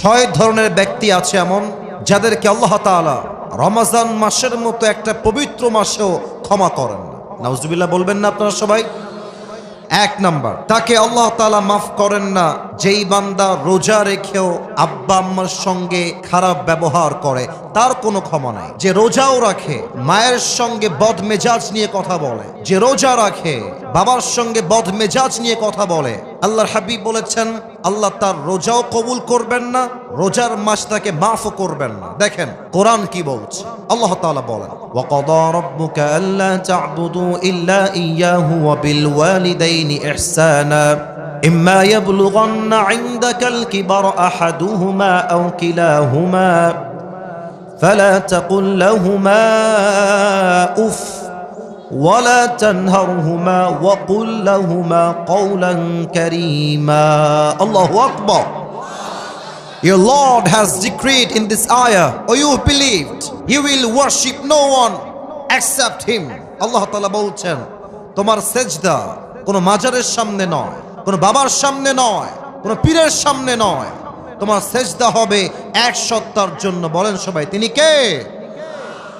ছয় ধরনের ব্যক্তি আছে এমন যাদেরকে আল্লাহ তাআলা রমাজান মাসের মতো একটা পবিত্র মাসেও ক্ষমা করেন না। নাউজুবিল্লাহ বলবেন না আপনারা সবাই? এক নাম্বার, তাকে আল্লাহ তাআলা মাফ করেন না, যেই বান্দা রোজা রেখেও আব্বা আম্মার সঙ্গে খারাপ ব্যবহার করে, তার কোনো ক্ষমা নাই। যে রোজাও রাখে, মায়ের সঙ্গে বদ মেজাজ নিয়ে কথা বলে, যে রোজা রাখে, বাবার সঙ্গে বদ মেজাজ নিয়ে কথা বলে, আল্লাহর হাবিব বলেছেন আল্লাহ তার রোজাও কবুল করবেন না রোজার মাস তাকে মাফও করবেন না দেখেন কোরআন কি বলছে আল্লাহ তাআলা বলেন وقضى ربك ألا تعبدوا إلا إياه وبالوالدين إحسانا إما يبلغن عندك الكبر أحدهما أو كلاهما فلا تقل لهما أف ولا تنهرهما وقل لهما قولا كريما الله أكبر Your Lord has decreed in this ayah, or you believed, you will worship no one except Him. আল্লাহ তালা বলছেন তোমার সেজদা কোনো মাজারের সামনে নয় কোনো বাবার সামনে নয় কোনো পীরের সামনে নয় তোমার সেজদা হবে এক সত্তার জন্য বলেন সবাই তিনি কে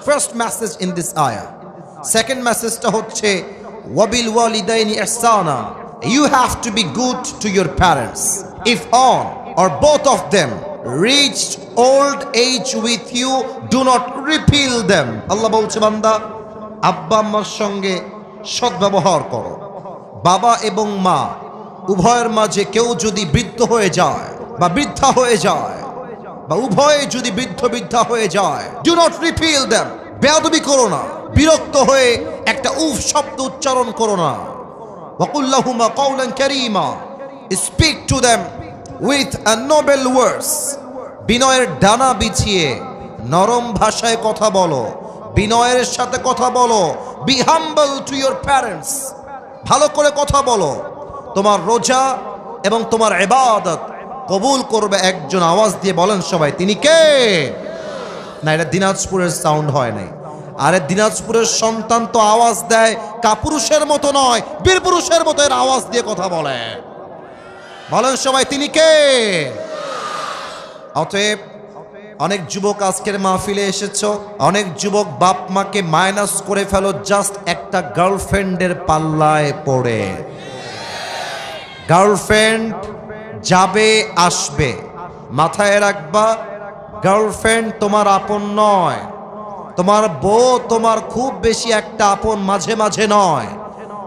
ফার্স্ট মেসেজ ইন দিস আয়া সেকেন্ড মেসেজটা হচ্ছে, ওয়াবিল ওয়ালিদাইনি ইহসানা। You have to be good to your parents if one or both of them reached old age with you, do not repeal them. Allah বলছে, বান্দা, আব্বা, আম্মার সঙ্গে সদ্ব্যবহার করো। বাবা এবং মা, উভয়ের মাঝে কেউ যদি বৃদ্ধ হয়ে যায় বা বৃদ্ধা হয়ে যায় বা উভয়ে যদি বৃদ্ধ বৃদ্ধা হয়ে যায় ডু নট রিপিল দেম বেয়াদবি করো না। বিরক্ত হয়ে একটা উফ শব্দ উচ্চারণ করো না। ওয়াকুল্লাহুমা কওলান কারীমা। Speak to them with a noble words বিনয়ের ডানা বিছিয়ে নরম ভাষায় কথা বলো। বিনয়ের সাথে কথা বলো। Be humble to your parents. ভালো করে কথা বলো। তোমার রোজা এবং তোমার এবাদত কবুল করবে একজন আওয়াজ দিয়ে বলেন সবাই, তিনি কে? না, এটা দিনাজপুরের সাউন্ড হয় নাই। আরে দিনাজপুরের সন্তান তো আওয়াজ দেয়, কাপুরুষের মতো নয় বীর পুরুষের মতো এর আওয়াজ দিয়ে কথা বলে। বলেন সবাই, তিনি কে? অতএব অনেক যুবক আজকের মাহফিলে এসেছ, অনেক যুবক বাপ মাকে মাইনাস করে ফেলো, জাস্ট একটা গার্লফ্রেন্ডের পাল্লায় পড়ে। গার্লফ্রেন্ড যাবে, আসবে। মাথায় রাখবা, গার্লফ্রেন্ড তোমার আপন নয়। তোমার বউ তোমার খুব বেশি একটা আপন মাঝে মাঝে নয়।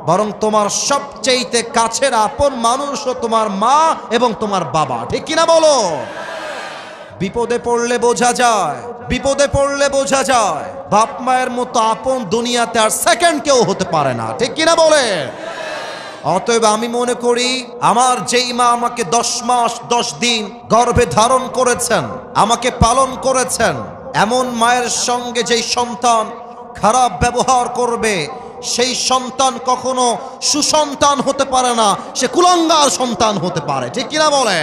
বরং তোমার সবচেয়েতে কাছের আপন মানুষও তোমার মা এবং তোমার বাবা। ঠিক কিনা বলো? বিপদে পড়লে বোঝা যায়, বিপদে পড়লে বোঝা যায়। বাপ মায়ের মতো আপন দুনিয়াতে আর সেকেন্ড কেউ হতে পারে না। ঠিক কিনা বলে? অতএব আমি মনে করি, আমার যেই মা আমাকে দশ মাস, দশ দিন গর্ভে ধারণ করেছেন, আমাকে পালন করেছেন এমন মায়ের সঙ্গে যেই সন্তান খারাপ ব্যবহার করবে, সেই সন্তান কখনো সুসন্তান হতে পারে না, সে কুলঙ্গার সন্তান হতে পারে। ঠিক কিনা বলে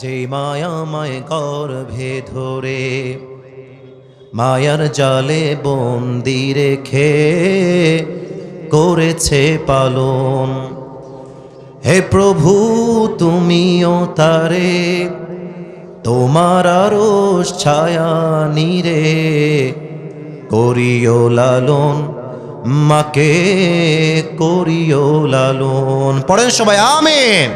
যে মায়া মায় গর্ভে ধরে, মায়ার জালে বন্দি রেখে করেছে পালন। হে প্রভু, তুমিও তারে তোমার আরও ছায়া নিরে করিও লালন, মাকে করিও লালন। পড়েন সবাই, আমেন।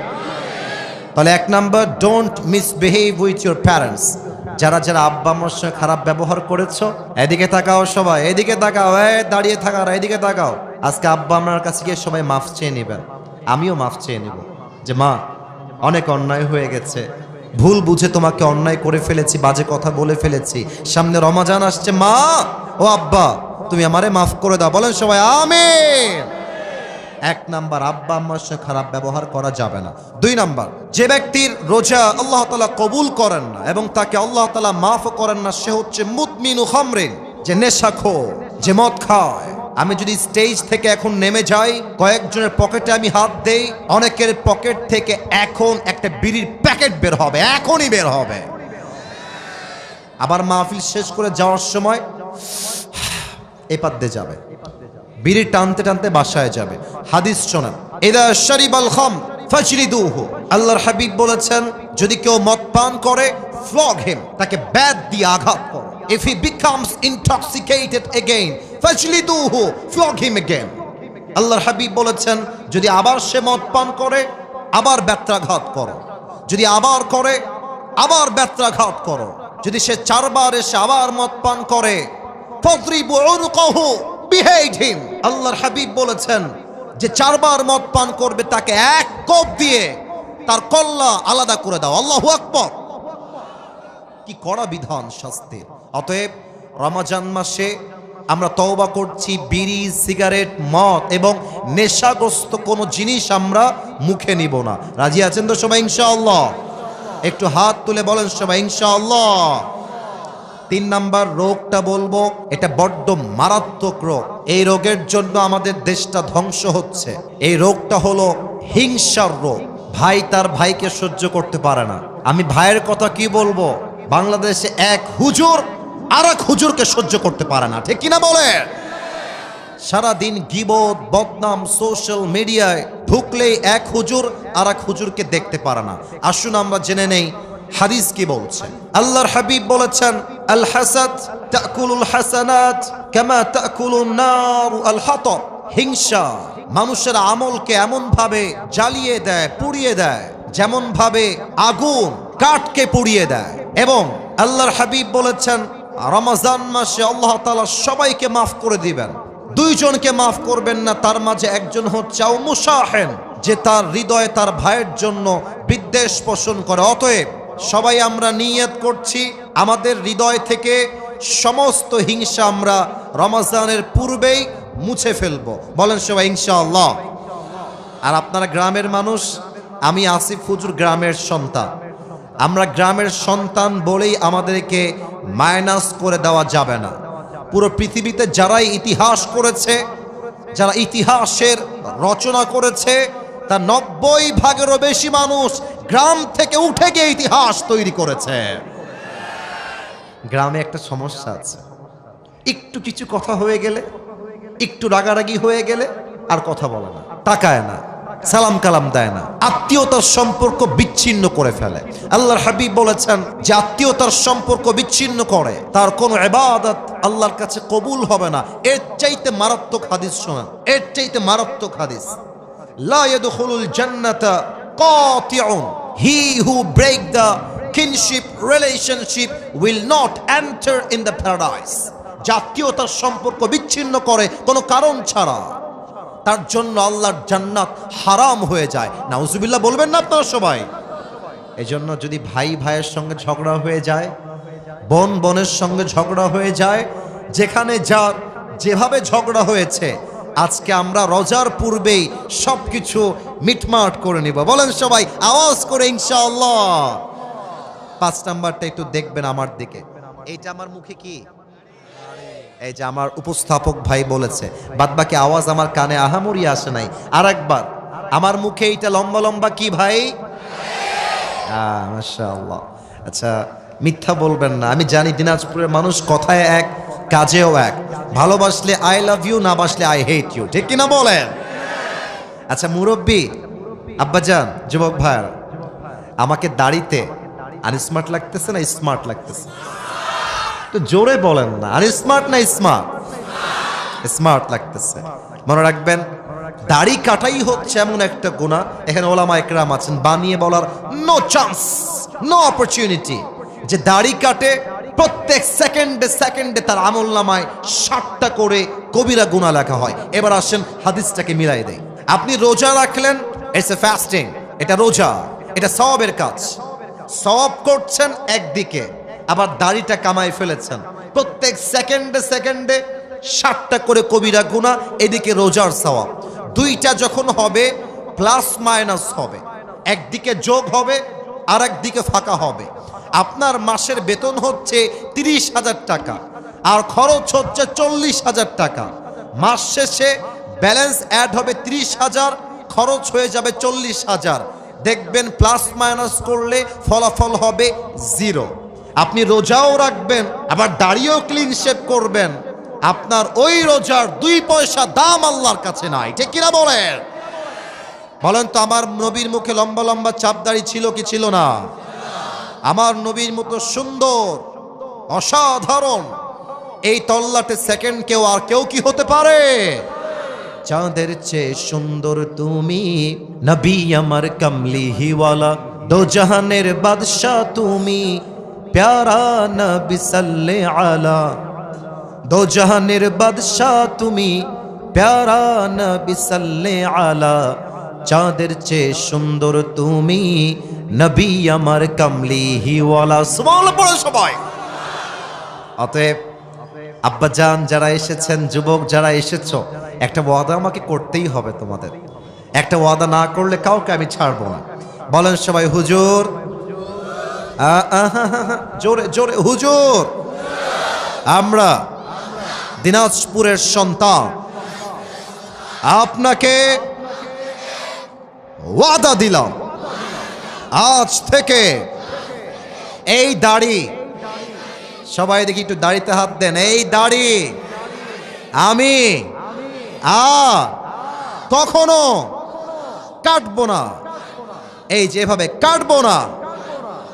তাহলে এক number don't misbehave with your parents যারা যারা আব্বা আম্মার সঙ্গে খারাপ ব্যবহার করেছ, এদিকে তাকাও সবাই, এদিকে তাকাও এ দাঁড়িয়ে থাকার এদিকে তাকাও। আজকে আব্বা আমার কাছে গিয়ে সবাই মাফ চেয়ে নেবেন। আমিও মাফ চেয়ে নেব। যে মা, অনেক অন্যায় হয়ে গেছে। ভুল বুঝে তোমাকে অন্যায় করে ফেলেছি, বাজে কথা বলে ফেলেছি। সামনে রমাজান আসছে, মা! ও আব্বা, তুমি আমারে মাফ করে দাও, বলেন সবাই, আমেন! এক নাম্বার, আব্বা আম্মার সাথে খারাপ ব্যবহার করা যাবে না। দুই নাম্বার, যে ব্যক্তির রোজা আল্লাহ তালা কবুল করেন না এবং তাকে আল্লাহ তালা মাফ করেন না, সে হচ্ছে মুতমিনু খামরিন, যে নেশাখো যে মদ খায়। আমি যদি স্টেজ থেকে এখন নেমে যাই, কয়েকজনের পকেটে আমি হাত দেই, অনেকের পকেট থেকে এখন একটা বিড়ির প্যাকেট বের হবে, এখনই বের হবে। আবার মাহফিল শেষ করে যাওয়ার সময় এপার দিয়ে যাবে। বিড়ি টানতে টানতে বাসায় যাবে। হাদিস শোনেন, ইদা শরিবাল খাম ফাজরিদুহু। আল্লাহর হাবিব বলেছেন, যদি কেউ মদ পান করে ফ্লগ হিম তাকে ব্যাট দিয়ে আঘাত if he becomes intoxicated again ফাজলিদুহু flog him again আল্লাহর হাবিব বলেছেন, যদি আবার সে মদ পান করে, আবার ব্যত্রাঘাত করো। যদি আবার করে, আবার ব্যত্রাঘাত করো। যদি সে চারবার এসে আবার মদ পান করে আল্লাহর হাবিব বলেছেন, যে চারবার মদ পান করবে, তাকে এক কোপ দিয়ে তার কল্লা আলাদা করে দাও। আল্লাহু আকবার। কি কড়া বিধান শাস্তির অতএব রমাজান মাসে আমরা তওবা করছি, বিড়ি, সিগারেট, মদ এবং নেশাগ্রস্ত কোনো জিনিস আমরা মুখে নিব না। রাজি আছেন তো সবাই ইনশাআল্লাহ? একটু হাত তুলে বলেন সবাই ইনশাআল্লাহ। তিন নাম্বার রোগটা বলব, এটা বড্ড মারাত্মক রোগ। এই রোগের জন্য আমাদের দেশটা ধ্বংস হচ্ছে। এই রোগটা হলো হিংসার রোগ। ভাই তার ভাইকে সহ্য করতে পারে না। আমি ভাইয়ের কথা কি বলব? বাংলাদেশে এক হুজুর আর এক হুজুরকে সহ্য করতে পারে না। ঠিক কিনা বলে? সারাদিন গিবত, বদনাম সোশ্যাল মিডিয়ায় ঢুকলেই এক হুজুর আর এক হুজুরকে দেখতে পারে না। আসুন আমরা জেনে নেই হাদিস কি বলছে। আল্লাহর হাবিব বলেছেন, আল হাসাদ তাকুলুল হাসানাত কামা তাকুলুন নার আল হাতব হিংসা মানুষের আমলকে এমন ভাবে জ্বালিয়ে দেয়, পুড়িয়ে দেয় যেমন ভাবে আগুন কাঠকে পুড়িয়ে দেয়। এবং আল্লাহর হাবিব বলেছেন, রমাজান মাসে আল্লাহ তাআলা সবাইকে মাফ করে দিবেন। দুইজনকে মাফ করবেন না, তার মাঝে একজন হচ্ছে মুসাহেন যে তার হৃদয়ে তার ভাইয়ের জন্য বিদ্বেষ পোষণ করে। অতএব সবাই আমরা নিয়ত করছি, আমাদের হৃদয় থেকে সমস্ত হিংসা আমরা রমাজানের পূর্বেই মুছে ফেলব। বলেন সবাই হিংসা ইনশাআল্লাহ। আর আপনারা গ্রামের মানুষ, আমি আসিফ হুজুর গ্রামের সন্তান। আমরা গ্রামের সন্তান বলেই আমাদেরকে মাইনাস করে দেওয়া যাবে না। পুরো পৃথিবীতে যারাই ইতিহাস করেছে, যারা ইতিহাসের রচনা করেছে তা নব্বই ভাগেরও বেশি মানুষ গ্রাম থেকে উঠে গিয়ে ইতিহাস তৈরি করেছে। গ্রামে একটা সমস্যা আছে। একটু কিছু কথা হয়ে গেলে, একটু রাগারাগি হয়ে গেলে আর কথা বলে না, তাকায় না। সালাম কালাম দেয় না। আত্মীয়তার সম্পর্ক বিচ্ছিন্ন করে ফেলে। আল্লাহর হাবিব বলেছেন যে, আত্মীয়তার সম্পর্ক বিচ্ছিন্ন করে। তার কোনো এবাদত আল্লাহর কাছে কবুল হবে না। এর চাইতে মারাত্মক হাদিস শোনেন। এর চাইতে মারাত্মক হাদিস। He who break the the paradise জাতীয়তার সম্পর্ক বিচ্ছিন্ন করে কোনো কারণ ছাড়া। তার জন্য আল্লাহর জান্নাত হারাম হয়ে যায়। নাউজুবিল্লাহ বলবেন না আপনারা সবাই? এই জন্য যদি ভাই ভাইয়ের সঙ্গে ঝগড়া হয়ে যায়, বোন বোনের সঙ্গে ঝগড়া হয়ে যায়, যেখানে যার যেভাবে ঝগড়া হয়েছে, আজকে আমরা রজার পূর্বেই সব কিছু মিটমাট করে নিব। বলেন সবাই, আওয়াজ করে ইনশাআল্লাহ। পাঁচ নাম্বারটা একটু দেখবেন আমার দিকে। এইটা আমার মুখে কি? এই যে আমার উপস্থাপক ভাই বলেছে বাদ বাকি আওয়াজ আমার কানে আহামরি আসে নাই। আর একবার আমার মুখে এইটা লম্বা লম্বা কি ভাই? আচ্ছা মিথ্যা বলবেন না। আমি জানি দিনাজপুরের মানুষ কথায় এক, কাজেও এক। ভালোবাসলে আই লাভ ইউ না বাসলে আই হেট ইউ ঠিক কিনা বলেন? আচ্ছা মুরব্বী, আব্বাজান, যুবক ভাইয়ার, আমাকে দাড়িতে, আর স্মার্ট লাগতেছে না স্মার্ট লাগতেছে? তো জোরে বলেন না। আর স্মার্ট না স্মার্ট স্মার্ট লাগতেছে। মনে রাখবেন, দাড়ি কাটাই হচ্ছে এমন একটা গুণা, এখানে ওলামা একরাম আছেন, বানিয়ে বলার নো চান্স নো অপরচুনিটি যে দাড়ি কাটে, প্রত্যেক সেকেন্ডে সেকেন্ডে তার আমল নামায় ষাটটা করে কবিরা গুণা লেখা হয়। এবার আসেন হাদিসটাকে মিলাই দেয় আপনি রোজা রাখলেন ইটস এ ফাস্টিং এটা রোজা, এটা সবের কাজ। সব করছেন একদিকে আবার দাড়িটা কামাই ফেলেছেন। প্রত্যেক সেকেন্ডে সেকেন্ডে ষাটটা করে কবিরা গুণা এদিকে রোজার সওয়াব। দুইটা যখন হবে, প্লাস মাইনাস হবে। একদিকে যোগ হবে আর একদিকে ফাঁকা হবে। আপনার মাসের বেতন হচ্ছে তিরিশ হাজার টাকা, আর খরচ হচ্ছে চল্লিশ হাজার টাকা। মাস শেষে ব্যালেন্স অ্যাড হবে তিরিশ হাজার, খরচ হয়ে যাবে চল্লিশ হাজার। দেখবেন প্লাস মাইনাস করলে ফলাফল হবে জিরো। আপনি রোজাও রাখবেন, আবার দাড়িও ক্লিন শেপ করবেন। আপনার ওই রোজার দুই পয়সা দাম আল্লাহর কাছে নাই, ঠিক কিনা বলেন? বলেন তো, আমার নবীর মুখে লম্বা লম্বা চাপদাড়ি ছিল কি ছিল না? আমার নবীর মতো সুন্দর, অসাধারণ। এই তল্লাটে সেকেন্ড কেউ আর কেউ কি হতে পারে? চাঁদের চেয়ে সুন্দর তুমি, নবী আমার কমলি হিওয়ালা দো জাহানের বাদশাহ তুমি। প্যারা নবী সাল্লে আলা। দো জাহানের বাদশাহ তুমি প্যারা নবী সাল্লে আলা। চাঁদের চেয়ে সুন্দর তুমি নবী আমার কমলি হিওয়ালা সুবহানাল্লাহ, পড়ো সবাই। অতএব আব্বাজান যারা এসেছেন, যুবক যারা এসেছ, একটা ওয়াদা আমাকে করতেই হবে তোমাদের। একটা ওয়াদা না করলে কাউকে আমি ছাড়বো না। বলেন সবাই, হুজুর। জোরে জোরে, হুজুর। আমরা দিনাজপুরের সন্তান। আপনাকে ওয়াদা দিলাম। আজ থেকে এই দাড়ি, সবাই দেখি একটু দাড়িতে হাত দেন। এই দাড়ি আমি আ কখনো কাটবো না। এই যেভাবে কাটবো না।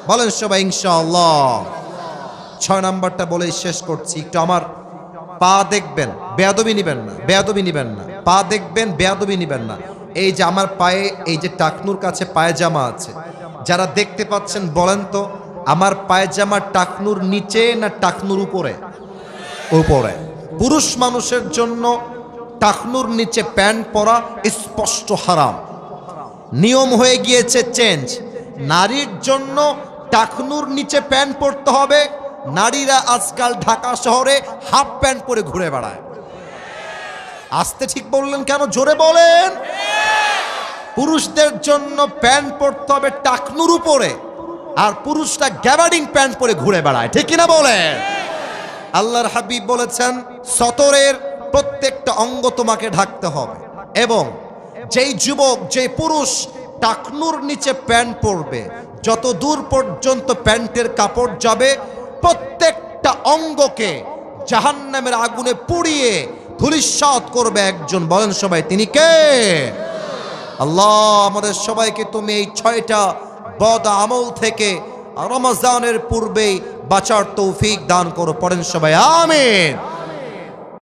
বলেন সবাই, ইনশাআল্লাহ। ছয় নাম্বারটা বলে শেষ করছি। একটু আমার পা দেখবেন, বেয়াদবি নিবেন না, বেয়াদবি নিবেন না। পা দেখবেন, বেয়াদবি নিবেন না। এই যে আমার পায়ে, এই যে টাকনুর কাছে পায়জামা আছে, যারা দেখতে পাচ্ছেন বলেন তো, আমার পায়জামা টাকনুর নিচে না টাকনুর উপরে? উপরে। পুরুষ মানুষের জন্য টাকনুর নিচে প্যান্ট পরা স্পষ্ট হারাম। নিয়ম হয়ে গিয়েছে চেঞ্জ। নারীর জন্য টাকনুর নিচে প্যান্ট পরতে হবে। নারীরা আজকাল ঢাকা শহরে হাফ প্যান্ট পরে ঘুরে বেড়ায়। আসতে ঠিক বললেন কেন? জোরে বলেন। পুরুষদের জন্য প্যান্ট পরতে হবে টাকনুর উপরে, আর পুরুষরা গ্যাবার্ডিং প্যান্ট পরে ঘুরে বেড়ায়। ঠিক কিনা বলেন? আল্লাহর হাবিব বলেছেন, সতরের প্রত্যেকটা অঙ্গ তোমাকে ঢাকতে হবে এবং যেই যুবক যে পুরুষ টাকনুর নিচে প্যান্ট পরবে যত দূর পর্যন্ত প্যান্টের কাপড় যাবে, প্রত্যেকটা অঙ্গকে জাহান্নামের আগুনে পুড়িয়ে ধুলিস্বাদ করবে একজন। বলেন সবাই, তিনি কে? আল্লাহ, আমাদের সবাইকে তুমি এই ছয়টা বদ আমল থেকে রমজানের পূর্বেই বাঁচার তৌফিক দান করো। পড়েন সবাই, আমিন।